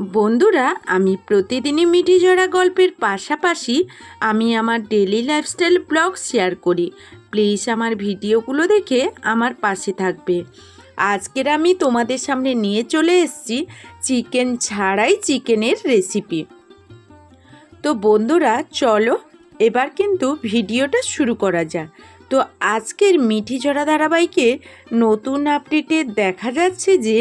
বন্ধুরা, আমি প্রতিদিনই মিঠি জোড়া গল্পের পাশাপাশি আমি আমার ডেলি লাইফস্টাইল ব্লগ শেয়ার করি। প্লিজ আমার ভিডিওগুলো দেখে আমার পাশে থাকবে। আজকের আমি তোমাদের সামনে নিয়ে চলে এসেছি চিকেন ছাড়াই চিকেনের রেসিপি তো বন্ধুরা, চলো এবার কিন্তু ভিডিওটা শুরু করা যাক। তো আজকের মিঠি জোড়া ধারাবাহিকে নতুন আপডেটে দেখা যাচ্ছে যে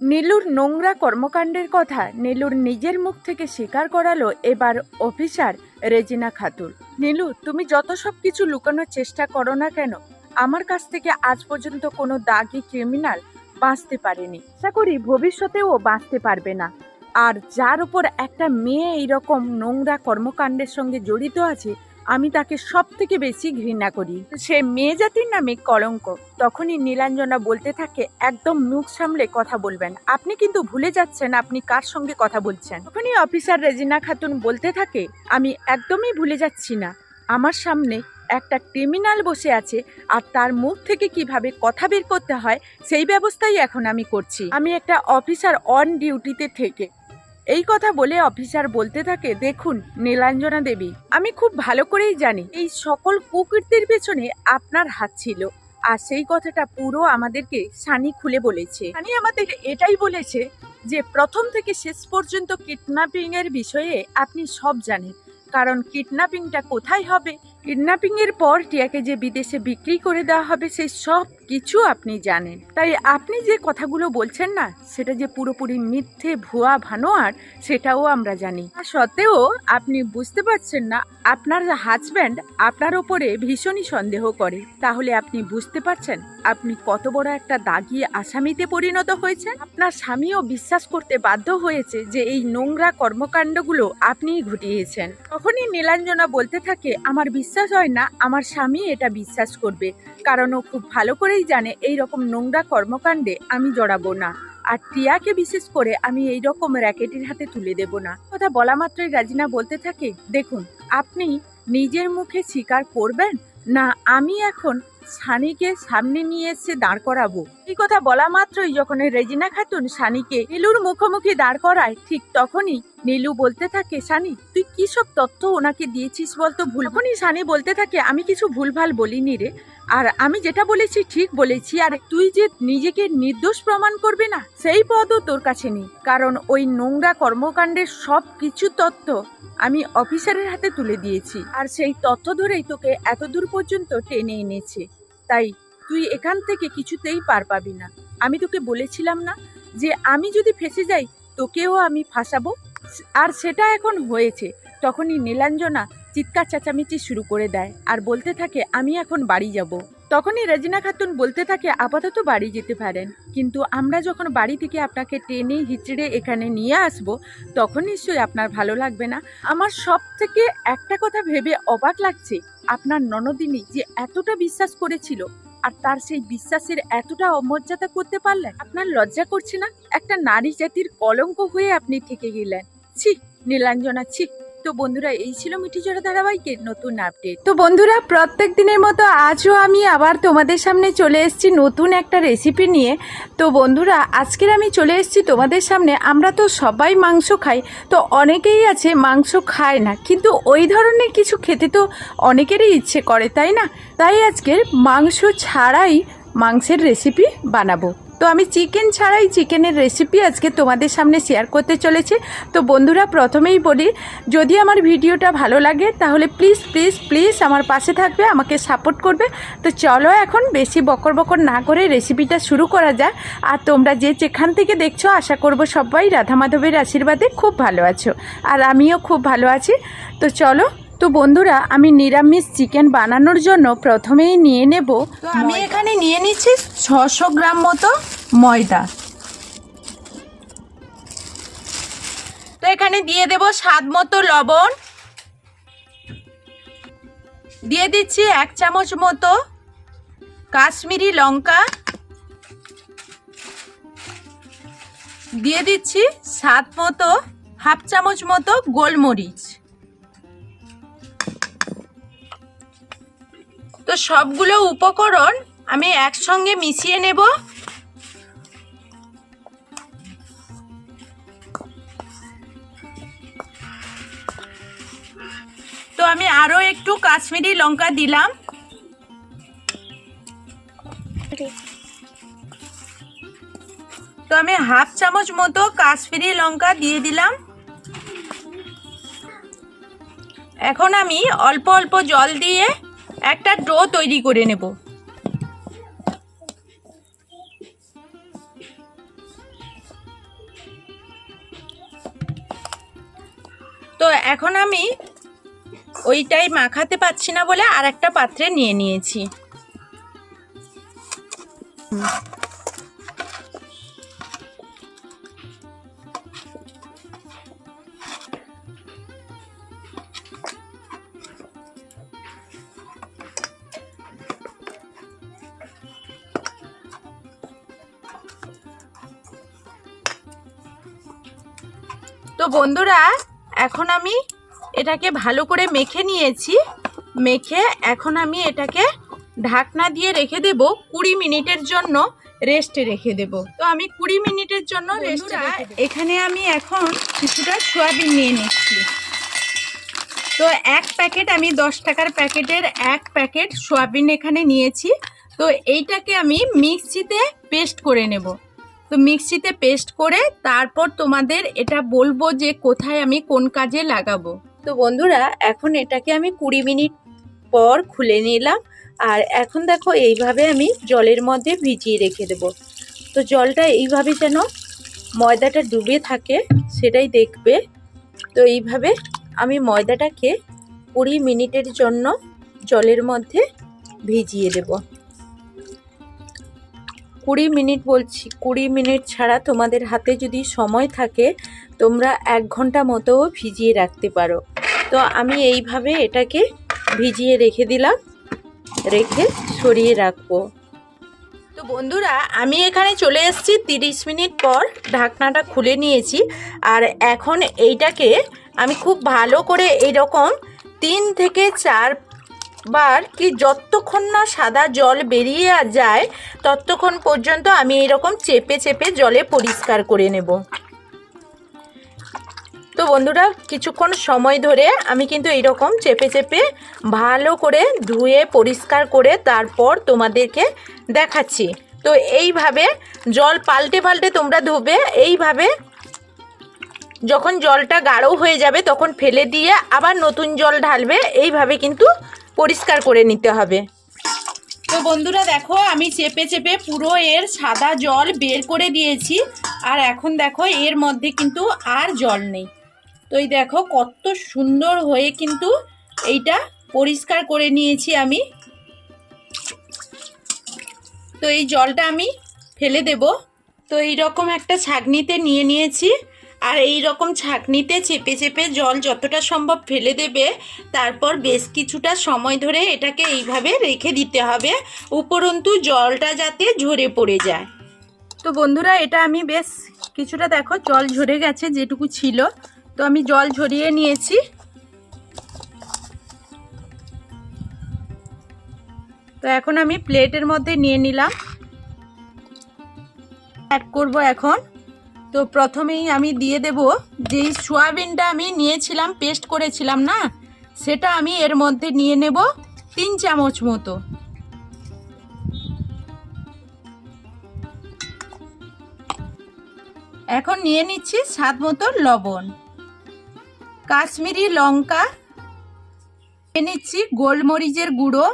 নীলুর নোংরা কর্মকাণ্ডের কথা নীলুর নিজের মুখ থেকে স্বীকার করালো এবার অফিসার রেজিনা খাতুন। নীলু, তুমি যত সব কিছু লুকানোর চেষ্টা করো না কেন? আমার কাছ থেকে আজ পর্যন্ত কোনো দাগি ক্রিমিনাল বাঁচতে পারেনি। আশা করি ভবিষ্যতেও বাঁচতে পারবে না। আর যার উপর একটা মেয়ে এইরকম নোংরা কর্মকাণ্ডের সঙ্গে জড়িত আছে আমি তাকে সব থেকে বেশি ঘৃণা করি। সে মেয়ে জাতির নামে কলঙ্ক। তখনই নীলাঞ্জনা বলতে থাকে, একদম মুখ সামলে কথা বলবেন। আপনি কিন্তু ভুলে যাচ্ছেন আপনি কার সঙ্গে কথা বলছেন? তখনই অফিসার রেজিনা খাতুন বলতে থাকে, আমি একদমই ভুলে যাচ্ছি না। আমার সামনে একটা ক্রিমিনাল বসে আছে আর তার মুখ থেকে কীভাবে কথা বের করতে হয়, সেই ব্যবস্থাই এখন আমি করছি। আমি একটা অফিসার অন ডিউটিতে থেকে এই কথা বলে অফিসার বলতে থাকে, দেখুন, নীলাঞ্জনা দেবী, আমি খুব ভালো করেই জানি এই সকল কুকীর্তির পেছনে আপনার হাত ছিল আর সেই কথাটা পুরো আমাদেরকে সানি খুলে বলেছে। সানি আমাদের এটাই বলেছে যে প্রথম থেকে শেষ পর্যন্ত কিডন্যাপিং এর বিষয়ে আপনি সব জানেন। কারণ কিডন্যাপিংটা কোথায় হবে? কিডন্যাপিং এর পর টিয়াকে যে বিদেশে বিক্রি করে দেওয়া হবে, সেই সব কিছু আপনি জানেন। তাই আপনি যে কথাগুলো বলছেন না, সেটা যে পুরোপুরি মিথ্যে, ভুয়া, ভানোয়ার, সেটাও আমরা জানি। সত্ত্বেও আপনি বুঝতে পারছেন না, আপনার হাজব্যান্ড আপনার ওপরে ভীষণই সন্দেহ করে। তাহলে আপনি বুঝতে পারছেন আপনি কত বড় একটা দাগি আসামিতে পরিণত হয়েছেন? আপনার স্বামীও বিশ্বাস করতে বাধ্য হয়েছে যে এই নোংরা কর্মকাণ্ডগুলো আপনিই ঘটিয়েছেন। তখনই নীলাঞ্জনা বলতে থাকে, আমার বিশ্বাস হয় না, আমার স্বামী এটা বিশ্বাস করবে। কারণ ও খুব ভালো করেই জানে এই রকম নোংরা কর্মকাণ্ডে আমি জড়াবো না। আর টিয়াকে বিশেষ করে আমি এই রকম র্যাকেটের হাতে তুলে দেব না। কথা বলা মাত্রই রাজিনা বলতে থাকে, দেখুন, আপনি নিজের মুখে স্বীকার করবেন? না, আমি এখন সানিকে সামনে নিয়ে এসে দাঁড় করাবো। এই কথা বলা মাত্রই যখন রেজিনা খাতুন সানিকে নীলুর মুখোমুখি দাঁড় করায়, ঠিক তখনই নীলু বলতে থাকে, সানি, তুই কি সব তথ্য ওনাকে দিয়েছিস বলতো ভুল? তখনই সানি বলতে থাকে, আমি কিছু ভুলভাল বলিনি রে। আর আমি যেটা বলেছি ঠিক বলেছি, আর তুই যে নিজেকে নির্দোষ প্রমাণ করবে না, সেই পদও তোর কাছে নেই। কারণ ওই নোংরা কর্মকাণ্ডের সব কিছু তথ্য আমি অফিসারের হাতে তুলে দিয়েছি, আর সেই তথ্য ধরেই তোকে এত দূর পর্যন্ত টেনে এনেছে। তাই তুই এখান থেকে কিছুতেই পার পাবি না। আমি তোকে বলেছিলাম না যে আমি যদি ফেসে যাই, তোকেও আমি ফাঁসাবো। আর সেটা এখন হয়েছে। তখনই নীলাঞ্জনা চিৎকার চেঁচামেচি শুরু করে দেয় আর বলতে থাকে, আমি এখন বাড়ি যাব। তখনই রেজিনা খাতুন বলতে থাকে, আপাতত বাড়ি যেতে পারেন। কিন্তু আমরা যখন বাড়ি থেকে আপনাকে টেনে হিচড়ে এখানে নিয়ে আসব, তখন নিশ্চয়ই আপনার ভালো লাগবে না। আমার সব থেকে একটা কথা ভেবে অবাক লাগছে, আপনার ননদিনী যে এতটা বিশ্বাস করেছিল। আর তার সেই বিশ্বাসের এতটা অমর্যাদা করতে পারলেন? আপনার লজ্জা করছে না? একটা নারী জাতির কলঙ্ক হয়ে আপনি থেকে গেলেন। ছি, নীলাঞ্জনা, ছি। তো বন্ধুরা, এই ছিল মিঠি জোড়া ধারাবাহিকের নতুন আপডেট তো বন্ধুরা, প্রত্যেক দিনের মতো আজও আমি আবার তোমাদের সামনে চলে এসেছি নতুন একটা রেসিপি নিয়ে। তো বন্ধুরা, আজকের আমি চলে এসেছি তোমাদের সামনে। আমরা তো সবাই মাংস খাই, তো অনেকেই আছে মাংস খায় না। কিন্তু ওই ধরনের কিছু খেতে তো অনেকেরই ইচ্ছে করে, তাই না? তাই আজকের মাংস ছাড়াই মাংসের রেসিপি বানাবো। তো আমি চিকেন ছাড়াই চিকেনের রেসিপি আজকে তোমাদের সামনে শেয়ার করতে চলেছি। তো বন্ধুরা, প্রথমেই বলি, যদি আমার ভিডিওটা ভালো লাগে, তাহলে প্লিজ প্লিজ প্লিজ আমার পাশে থাকবে, আমাকে সাপোর্ট করবে। তো চলো এখন বেশি বকর বকর না করে রেসিপিটা শুরু করা যায় আর তোমরা যে যেখান থেকে দেখছ, আশা করব সবাই রাধা মাধবের আশীর্বাদে খুব ভালো আছো। আর আমিও খুব ভালো আছি। তো চলো তো বন্ধুরা আমি নিরামিষ চিকেন বানানোর জন্য প্রথমেই নিয়ে নেব তো আমি এখানে নিয়ে নিচ্ছি ছশো গ্রাম মতো ময়দা। তো এখানে দিয়ে দেব স্বাদ মতো লবণ। দিয়ে দিচ্ছি এক চামচ মতো কাশ্মীরি লঙ্কা। দিয়ে দিচ্ছি স্বাদ মতো হাফ চামচ মতো গোলমরিচ। তো সবগুলো উপকরণ আমি একসঙ্গে মিশিয়ে নেব। তো আমি আরও একটু কাশ্মীরি লঙ্কা দিলাম। তো আমি হাফ চামচ মতো কাশ্মীরি লঙ্কা দিয়ে দিলাম। এখন আমি অল্প অল্প জল দিয়ে একটা ডো তৈরি করে নেব। তো এখন আমি ওইটাই মাখাতে পাচ্ছি না বলে আর একটা পাত্রে নিয়ে নিয়েছি। তো বন্ধুরা এখন আমি এটাকে ভালো করে মেখে নিয়েছি। মেখে এখন আমি এটাকে ঢাকনা দিয়ে রেখে দেব কুড়ি মিনিটের জন্য রেস্টে রেখে দেব। তো আমি কুড়ি মিনিটের জন্য রেস্টে এখানে আমি এখন কিছুটা সোয়াবিন নিয়ে নিচ্ছি। তো এক প্যাকেট আমি দশ টাকার প্যাকেটের এক প্যাকেট সোয়াবিন এখানে নিয়েছি। তো এইটাকে আমি মিক্সিতে পেস্ট করে নেব। তো মিক্সিতে পেস্ট করে তারপর তোমাদের এটা বলব যে কোথায় আমি কোন কাজে লাগাবো। তো বন্ধুরা, এখন এটাকে আমি কুড়ি মিনিট পর খুলে নিলাম। আর এখন দেখো, এইভাবে আমি জলের মধ্যে ভিজিয়ে রেখে দেব। তো জলটা এইভাবে যেন ময়দাটা ডুবে থাকে, সেটাই দেখবে। তো এইভাবে আমি ময়দাটাকে কুড়ি মিনিটের জন্য জলের মধ্যে ভিজিয়ে দেবো। কুড়ি মিনিট বলছি, কুড়ি মিনিট ছাড়া তোমাদের হাতে যদি সময় থাকে, তোমরা এক ঘণ্টা মতোও ভিজিয়ে রাখতে পারো। তো আমি এইভাবে এটাকে ভিজিয়ে রেখে দিলাম, রেখে সরিয়ে রাখব। তো বন্ধুরা, আমি এখানে চলে এসেছি, তিরিশ মিনিট পর ঢাকনাটা খুলে নিয়েছি। আর এখন এইটাকে আমি খুব ভালো করে এইরকম তিন থেকে চার বার কি যতক্ষণ না সাদা জল বেরিয়ে যায়, ততক্ষণ পর্যন্ত আমি এরকম চেপে চেপে জলে পরিষ্কার করে নেব। তো বন্ধুরা, কিছুক্ষণ সময় ধরে আমি কিন্তু এইরকম চেপে চেপে ভালো করে ধুয়ে, পরিষ্কার করে তারপর তোমাদেরকে দেখাচ্ছি। তো এইভাবে জল পাল্টে পাল্টে তোমরা ধুবে, এইভাবে যখন জলটা গাঢ় হয়ে যাবে তখন ফেলে দিয়ে আবার নতুন জল ঢালবে, এইভাবে কিন্তু পরিষ্কার করে নিতে হবে। তো বন্ধুরা দেখো, আমি চেপে চেপে পুরো এর সাদা জল বের করে দিয়েছি। আর এখন দেখো, এর মধ্যে কিন্তু আর জল নেই। তো এই দেখো, কত সুন্দর হয়ে কিন্তু এইটা পরিষ্কার করে নিয়েছি আমি। তো এই জলটা আমি ফেলে দেব। তো এই রকম একটা ছাগনিতে নিয়ে নিয়েছি। আর এই রকম ছাঁকনিতে চেপে চেপে জল যতটা সম্ভব ফেলে দেবে, তারপর বেশ কিছুটা সময় ধরে এটাকে এইভাবে রেখে দিতে হবে, উপরন্তু জলটা যাতে ঝরে পড়ে যায়। তো বন্ধুরা, এটা আমি বেশ কিছুটা দেখো জল ঝরে গেছে যেটুকু ছিল। তো আমি জল ঝরিয়ে নিয়েছি। তো এখন আমি প্লেটের মধ্যে নিয়ে নিলাম। অ্যাড করব এখন। তো প্রথমেই আমি দিয়ে দেব, যেই সোয়াবিনটা আমি নিয়েছিলাম পেস্ট করেছিলাম না, সেটা আমি এর মধ্যে নিয়ে নেব তিন চামচ মতো। এখন নিয়ে নিচ্ছি স্বাদ মতো লবণ। কাশ্মীরি লঙ্কা, নিয়ে নিচ্ছি গোলমরিচের গুঁড়ো,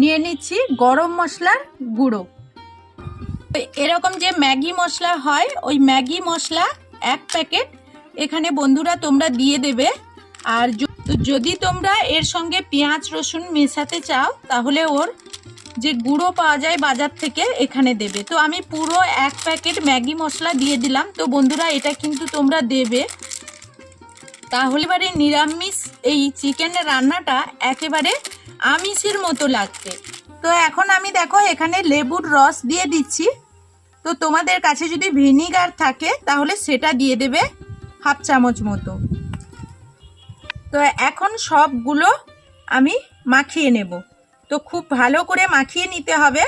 নিয়ে নিচ্ছি গরম মশলার গুঁড়ো। এরকম যে ম্যাগি মশলা হয়, ওই ম্যাগি মশলা এক প্যাকেট এখানে বন্ধুরা তোমরা দিয়ে দেবে। আর যদি তোমরা এর সঙ্গে পেঁয়াজ রসুন মেশাতে চাও, তাহলে ওর যে গুঁড়ো পাওয়া যায় বাজার থেকে এখানে দেবে। তো আমি পুরো এক প্যাকেট ম্যাগি মশলা দিয়ে দিলাম। তো বন্ধুরা এটা কিন্তু তোমরা দেবে। তাহলে এবারে নিরামিষ এই চিকেনের রান্নাটা একেবারে আমিষের মতো লাগবে। তো এখন আমি দেখো এখানে লেবুর রস দিয়ে দিচ্ছি। তো তোমাদের কাছে যদি ভিনিগার থাকে, তাহলে সেটা দিয়ে দেবে হাফ চামচ মতো। তো এখন সবগুলো আমি মাখিয়ে নেব। তো খুব ভালো করে মাখিয়ে নিতে হবে।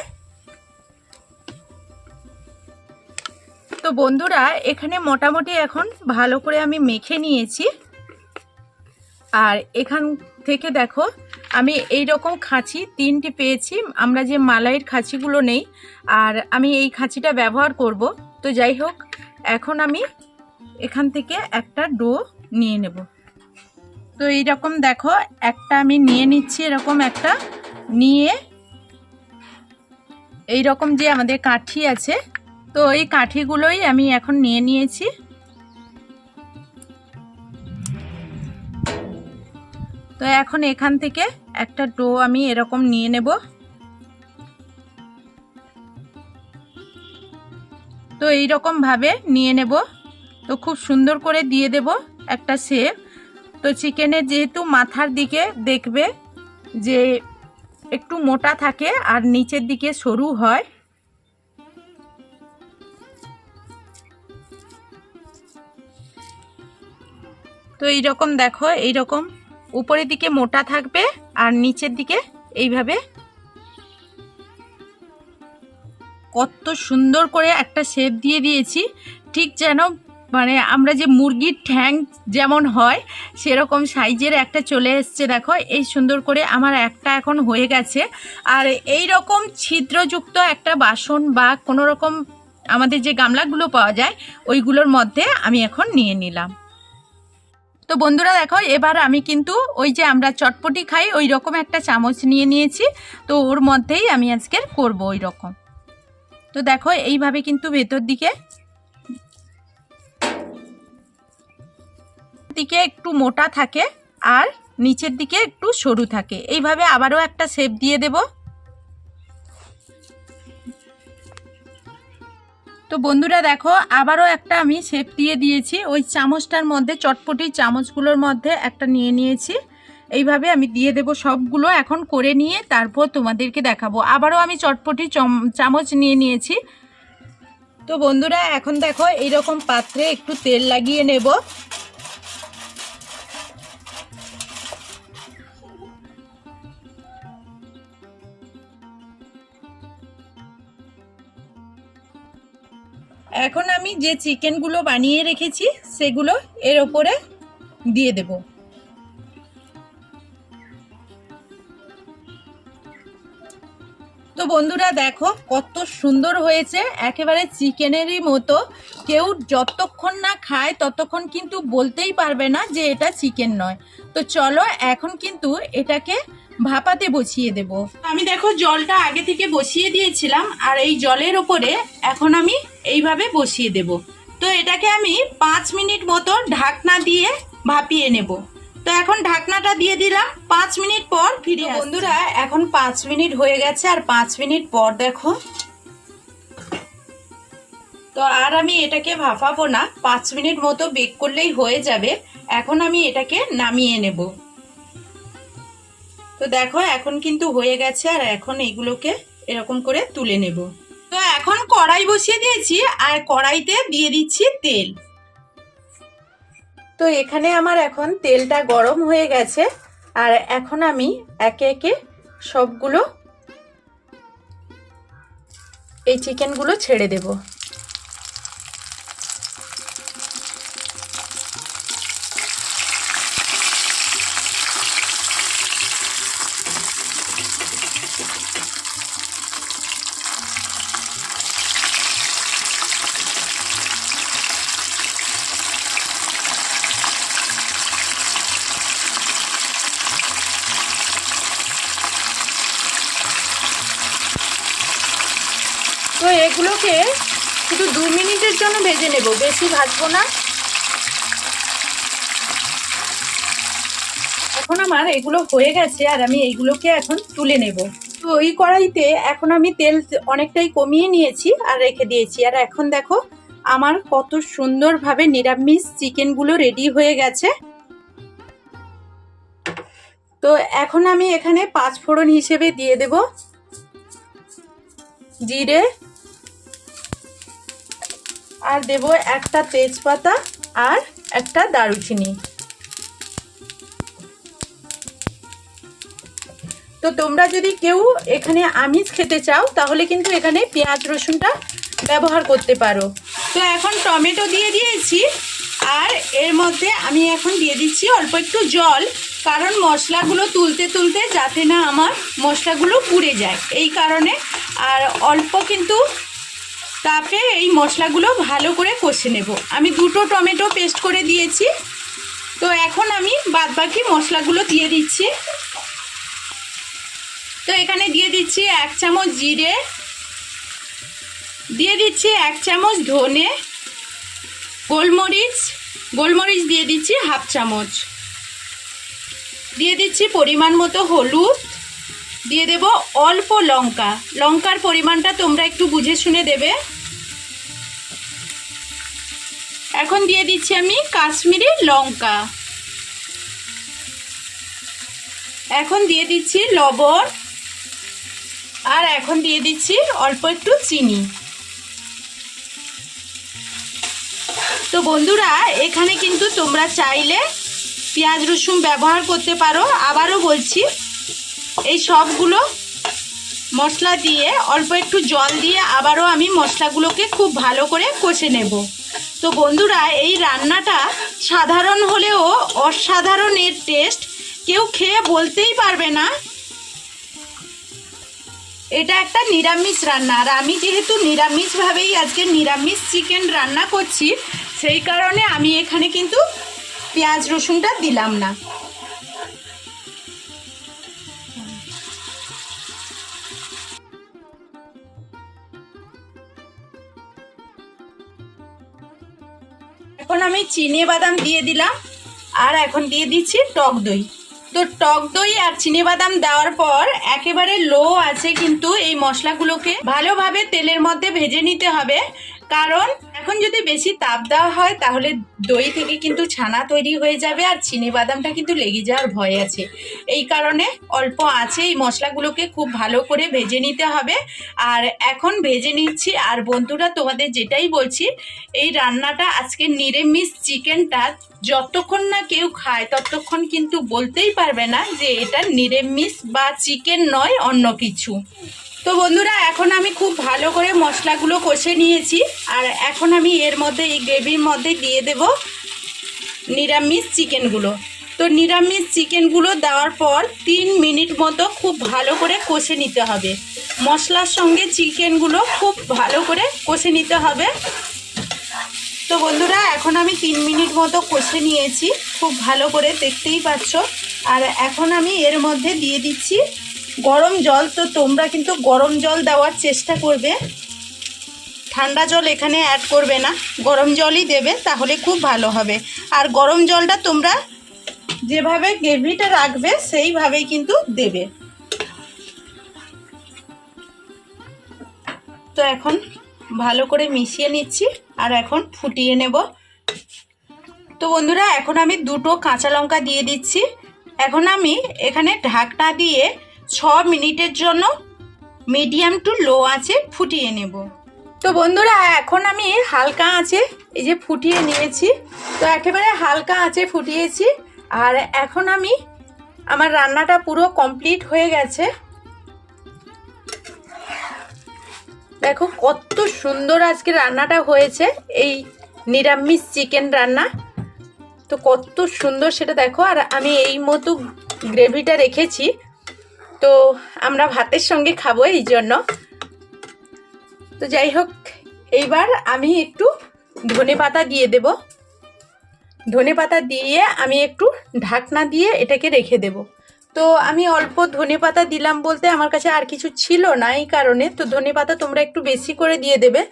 তো বন্ধুরা, এখানে মোটামুটি এখন ভালো করে আমি মেখে নিয়েছি। আর এখান থেকে দেখো, আমি এই রকম খাঁচি তিনটি পেয়েছি। আমরা যে মালাইয়ের খাঁচিগুলো নেই, আর আমি এই খাঁচিটা ব্যবহার করব। তো যাই হোক, এখন আমি এখান থেকে একটা ডো নিয়ে নেব। তো এই রকম দেখো, একটা আমি নিয়ে নিচ্ছি এরকম একটা। নিয়ে এই রকম যে আমাদের কাঠি আছে, তো এই কাঠিগুলোই আমি এখন নিয়ে নিয়েছি। তো এখন এখান থেকে একটা ডো আমি এরকম নিয়ে নেব। তো এই রকম ভাবে নিয়ে নেব। তো খুব সুন্দর করে দিয়ে দেব একটা শেপ। তো চিকেনের যেহেতু মাথার দিকে দেখবে যে একটু মোটা থাকে আর নিচের দিকে সরু হয়। তো এইরকম দেখো, এইরকম উপরের দিকে মোটা থাকবে আর নিচের দিকে এইভাবে কত সুন্দর করে একটা শেপ দিয়ে দিয়েছি। ঠিক যেন মানে আমরা যে মুরগির ঠ্যাং যেমন হয়, সেরকম সাইজের একটা চলে এসছে, দেখো। এই সুন্দর করে আমার একটা এখন হয়ে গেছে। আর এই রকম ছিদ্রযুক্ত একটা বাসন বা কোনো রকম আমাদের যে গামলাগুলো পাওয়া যায়, ওইগুলোর মধ্যে আমি এখন নিয়ে নিলাম। তো বন্ধুরা দেখো, এবার আমি কিন্তু ওই যে আমরা চটপটি খাই ওই রকম একটা চামচ নিয়ে নিয়েছি। তো ওর মধ্যেই আমি আজকের করব ওই রকম তো দেখো, এইভাবে কিন্তু ভেতর দিকে দিকে একটু মোটা থাকে আর নিচের দিকে একটু সরু থাকে। এইভাবে আবারও একটা শেপ দিয়ে দেব। তো বন্ধুরা দেখো, আবারও একটা আমি শেপ দিয়ে দিয়েছি। ওই চামচটার মধ্যে চটপটি চামচগুলোর মধ্যে একটা নিয়ে নিয়েছি। এইভাবে আমি দিয়ে দেব সবগুলো। এখন করে নিয়ে তারপর তোমাদেরকে দেখাবো। আবারও আমি চটপটি চম- চামচ নিয়ে নিয়েছি। তো বন্ধুরা, এখন দেখো, এইরকম পাত্রে একটু তেল লাগিয়ে নেব। এখন আমি যে চিকেনগুলো বানিয়ে রেখেছি সেগুলো এর ওপরে দিয়ে দেব। তো বন্ধুরা দেখো, কত সুন্দর হয়েছে। একেবারে চিকেনেরই মতো। কেউ যতক্ষণ না খায়, ততক্ষণ কিন্তু বলতেই পারবে না যে এটা চিকেন নয়। তো চলো, এখন কিন্তু এটাকে ভাপাতে বসিয়ে দেব। আমি দেখো, জলটা আগে থেকে বসিয়ে দিয়েছিলাম, আর এই জলের ওপরে এখন আমি এইভাবে বসিয়ে দেব। তো এটাকে আমি পাঁচ মিনিট মতো ঢাকনা দিয়ে ভাপিয়ে নেব। তো এখন ঢাকনাটা দিয়ে দিলাম পাঁচ মিনিট পর ফিরে বন্ধুরা এখন পাঁচ মিনিট হয়ে গেছে আর পাঁচ মিনিট পর দেখো। তো আর আমি এটাকে ভাফাবো না পাঁচ মিনিট মতো বেক করলেই হয়ে যাবে। এখন আমি এটাকে নামিয়ে নেব। তো দেখো এখন কিন্তু হয়ে গেছে আর এখন এগুলোকে এরকম করে তুলে নেব। তো এখন কড়াই বসিয়ে দিয়েছি আর কড়াইতে দিয়ে দিচ্ছি তেল। তো এখানে আমার এখন তেলটা গরম হয়ে গেছে, আর এখন আমি একে একে সবগুলো এই চিকেনগুলো ছেড়ে দেব তো এগুলোকে শুধু দু মিনিটের জন্য ভেজে নেব, বেশি ভাজবো না। এখন আমার এগুলো হয়ে গেছে আর আমি এইগুলোকে এখন তুলে নেব। তো ওই কড়াইতে এখন আমি তেল অনেকটাই কমিয়ে নিয়েছি আর রেখে দিয়েছি। আর এখন দেখো, আমার কত সুন্দরভাবে নিরামিষ চিকেনগুলো রেডি হয়ে গেছে। তো এখন আমি এখানে পাঁচ ফোড়ন হিসেবে দিয়ে দেব। জিরে আর দেব একটা তেজপাতা আর একটা দারুচিনি। তো তোমরা যদি কেউ এখানে আমিষ খেতে চাও, তাহলে কিন্তু এখানে পেঁয়াজ রসুনটা ব্যবহার করতে পারো। তো এখন টমেটো দিয়ে দিয়েছি, আর এর মধ্যে আমি এখন দিয়ে দিচ্ছি অল্প একটু জল, কারণ মশলাগুলো তুলতে তুলতে যাতে না আমার মশলাগুলো পুড়ে যায়। এই কারণে আর অল্প কিন্তু তাপে এই মশলাগুলো ভালো করে কষে নেব। আমি দুটো টমেটো পেস্ট করে দিয়েছি। তো এখন আমি বাদবাকি মশলাগুলো দিয়ে দিচ্ছি। তো এখানে দিয়ে দিচ্ছি এক চামচ জিরে। দিয়ে দিচ্ছি এক চামচ ধনে। গোলমরিচ। গোলমরিচ দিয়ে দিচ্ছি হাফ চামচ। দিয়ে দিচ্ছি পরিমাণ মতো হলুদ। দিয়ে দেব অল্প লঙ্কা। লঙ্কার পরিমাণটা তোমরা একটু বুঝে শুনে দেবে। এখন দিয়ে দিচ্ছি আমি কাশ্মীরি লঙ্কা। এখন দিয়ে দিচ্ছি লবণ। আর এখন দিয়ে দিচ্ছি অল্প একটু চিনি। তো বন্ধুরা, এখানে কিন্তু তোমরা চাইলে পেঁয়াজ রসুন ব্যবহার করতে পারো। আবারও বলছি এই সবগুলো মশলা দিয়ে অল্প একটু জল দিয়ে আবারও আমি মশলাগুলোকে খুব ভালো করে কষে নেব। তো বন্ধুরা, এই রান্নাটা সাধারণ হলেও অসাধারণের টেস্ট কেউ খেয়ে বলতেই পারবে না। এটা একটা নিরামিষ রান্না। আর আমি যেহেতু নিরামিষভাবেই আজকে নিরামিষ চিকেন রান্না করছি, সেই কারণে আমি এখানে কিন্তু পেঁয়াজ রসুনটা দিলাম না। এখন আমি চিনি বাদাম দিয়ে দিলাম, আর এখন দিয়ে দিচ্ছি টক দই। তো টক দই আর চিনি বাদাম দেওয়ার পর একেবারে লো আছে কিন্তু এই মশলাগুলোকে ভালোভাবে তেলের মধ্যে ভেজে নিতে হবে, কারণ এখন যদি বেশি তাপ দেওয়া হয়, তাহলে দই থেকে কিন্তু ছানা তৈরি হয়ে যাবে আর চিনি বাদামটা কিন্তু লেগে যাওয়ার ভয় আছে। এই কারণে অল্প আছে এই মশলাগুলোকে খুব ভালো করে ভেজে নিতে হবে। আর এখন ভেজে নিচ্ছি। আর বন্ধুরা, তোমাদের যেটাই বলছি, এই রান্নাটা আজকে নিরামিষ চিকেনটা যতক্ষণ না কেউ খায়, ততক্ষণ কিন্তু বলতেই পারবে না যে এটা নিরামিষ বা চিকেন নয়, অন্য কিছু। তো বন্ধুরা, এখন আমি খুব ভালো করে মশলাগুলো কষে নিয়েছি, আর এখন আমি এর মধ্যে, এই গ্রেভির মধ্যে দিয়ে দেব নিরামিষ চিকেনগুলো। তো নিরামিষ চিকেনগুলো দেওয়ার পর তিন মিনিট মতো খুব ভালো করে কষে নিতে হবে। মশলার সঙ্গে চিকেনগুলো খুব ভালো করে কষে নিতে হবে। তো বন্ধুরা, এখন আমি তিন মিনিট মতো কষে নিয়েছি। খুব ভালো করে দেখতেই পাচ্ছ। আর এখন আমি এর মধ্যে দিয়ে দিচ্ছি গরম জল, তো তোমরা কিন্তু গরম জল দেওয়ার চেষ্টা করবে। ঠান্ডা জল এখানে অ্যাড করবে না। গরম জলই দেবে, তাহলে খুব ভালো হবে। আর গরম জলটা তোমরা যেভাবে গ্রেভিটা রাখবে, সেইভাবেই কিন্তু দেবে। তো এখন ভালো করে মিশিয়ে নিচ্ছি, আর এখন ফুটিয়ে নেব। তো বন্ধুরা, এখন আমি দুটো কাঁচা লঙ্কা দিয়ে দিচ্ছি। এখন আমি এখানে ঢাকনা দিয়ে ছ মিনিটের জন্য মিডিয়াম টু লো আছে ফুটিয়ে নেব। তো বন্ধুরা, এখন আমি হালকা আছে এই যে ফুটিয়ে নিয়েছি। তো একেবারে হালকা আছে ফুটিয়েছি। আর এখন আমি আমার রান্নাটা পুরো কমপ্লিট হয়ে গেছে। দেখো কত সুন্দর আজকে রান্নাটা হয়েছে। এই নিরামিষ চিকেন রান্না। তো কত সুন্দর সেটা দেখো। আর আমি এই মতো গ্রেভিটা রেখেছি। তো আমরা ভাতের সঙ্গে খাব এই জন্য। তো যাই হোক, এইবার আমি একটু ধনে পাতা দিয়ে দেব। ধনে পাতা দিয়ে আমি একটু ঢাকনা দিয়ে এটাকে রেখে দেব। তো আমি অল্প ধনে পাতা দিলাম বলতে আমার কাছে আর কিছু ছিল না এই কারণে। তো ধনে পাতা তোমরা একটু বেশি করে দিয়ে দেবে।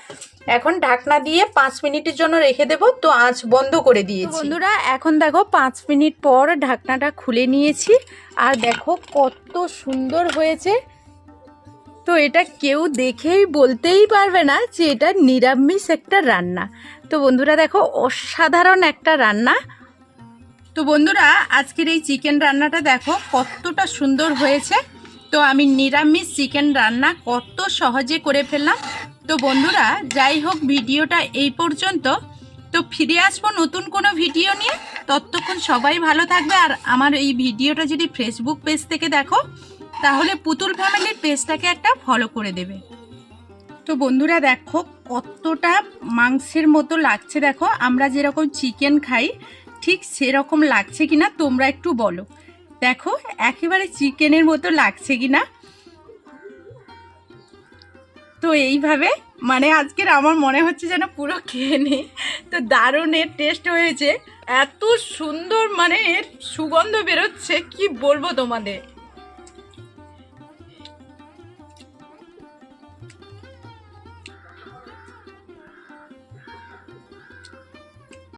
এখন ঢাকনা দিয়ে পাঁচ মিনিটের জন্য রেখে দেব। তো আঁচ বন্ধ করে দিয়েছি। বন্ধুরা এখন দেখো পাঁচ মিনিট পর ঢাকনাটা খুলে নিয়েছি। আর দেখো কত সুন্দর হয়েছে। তো এটা কেউ দেখেই বলতেই পারবে না যে এটা নিরামিষ একটা রান্না। তো বন্ধুরা দেখো অসাধারণ একটা রান্না। তো বন্ধুরা, আজকের এই চিকেন রান্নাটা দেখো কতটা সুন্দর হয়েছে। তো আমি নিরামিষ চিকেন রান্না কত সহজে করে ফেললাম। তো বন্ধুরা, যাই হোক, ভিডিওটা এই পর্যন্ত। তো ফিরে আসব নতুন কোনো ভিডিও নিয়ে। ততক্ষণ সবাই ভালো থাকবে। আর আমার এই ভিডিওটা যদি ফেসবুক পেজ থেকে দেখো, তাহলে পুতুল ফ্যামিলির পেজটাকে একটা ফলো করে দেবে। তো বন্ধুরা, দেখো কতটা মাংসের মতো লাগছে। দেখো, আমরা যেরকম চিকেন খাই ঠিক সেরকম লাগছে কি না তোমরা একটু বলো। দেখো, একেবারে চিকেনের মতো লাগছে কি না তো এইভাবে মানে আজকের আমার মনে হচ্ছে যেন পুরো খেয়ে নেই তো দারুণের টেস্ট হয়েছে। এত সুন্দর মানে এর সুগন্ধ বেরোচ্ছে, কি বলব তোমাদের?